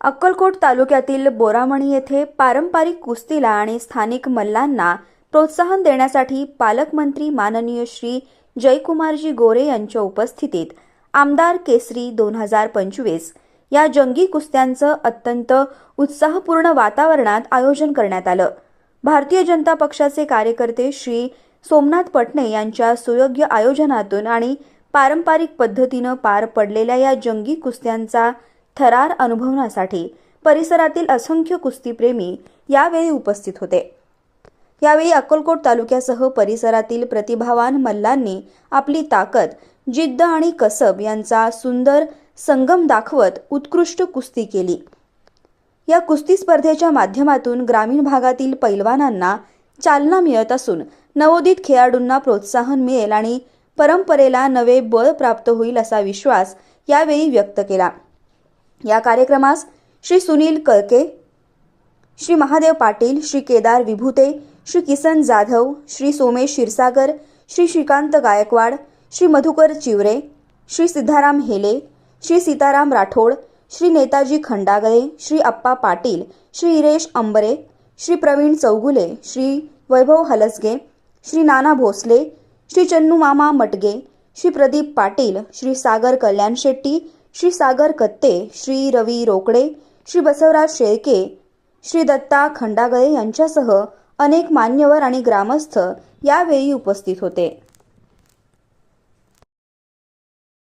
अक्कलकोट तालुक्यातील बोरामणी येथे पारंपरिक कुस्तीला आणि स्थानिक मल्लांना प्रोत्साहन देण्यासाठी पालकमंत्री माननीय श्री जयकुमारजी गोरे यांच्या उपस्थितीत आमदार केसरी दोन हजार पंचवीस या जंगी कुस्त्यांचं अत्यंत उत्साहपूर्ण वातावरणात आयोजन करण्यात आलं. भारतीय जनता पक्षाचे कार्यकर्ते श्री सोमनाथ पटणे यांच्या सुयोग्य आयोजनातून आणि पारंपरिक पद्धतीनं पार पडलेल्या या जंगी कुस्त्यांचा थरार अनुभवण्यासाठी परिसरातील असंख्य कुस्तीप्रेमी यावेळी उपस्थित होते. यावेळी अक्कलकोट तालुक्यासह परिसरातील प्रतिभावान मल्लांनी आपली ताकद जिद्द आणि कसब यांचा सुंदर संगम दाखवत उत्कृष्ट कुस्ती केली. या कुस्ती स्पर्धेच्या माध्यमातून ग्रामीण भागातील पैलवानांना चालना मिळत असून नवोदित खेळाडूंना प्रोत्साहन मिळेल आणि परंपरेला नवे बळ प्राप्त होईल असा विश्वास यावेळी व्यक्त केला. या कार्यक्रमास श्री सुनील कळके श्री महादेव पाटील श्री केदार विभूते श्री किसन जाधव श्री सोमेश क्षीरसागर श्री श्रीकांत गायकवाड श्री मधुकर चिवरे श्री सिद्धाराम हेले श्री सीताराम राठोड श्री नेताजी खंडागळे श्री अप्पा पाटील श्री इरेश अंबरे श्री प्रवीण चौगुले श्री वैभव हलसगे श्री नाना भोसले श्री चन्नू मामा मटगे श्री प्रदीप पाटील श्री सागर कल्याण शेट्टी श्री सागर कत्ते श्री रवी रोकडे श्री बसवराज शेळके श्री दत्ता खंडागळे यांच्यासह अनेक मान्यवर आणि ग्रामस्थ यावेळी उपस्थित होते.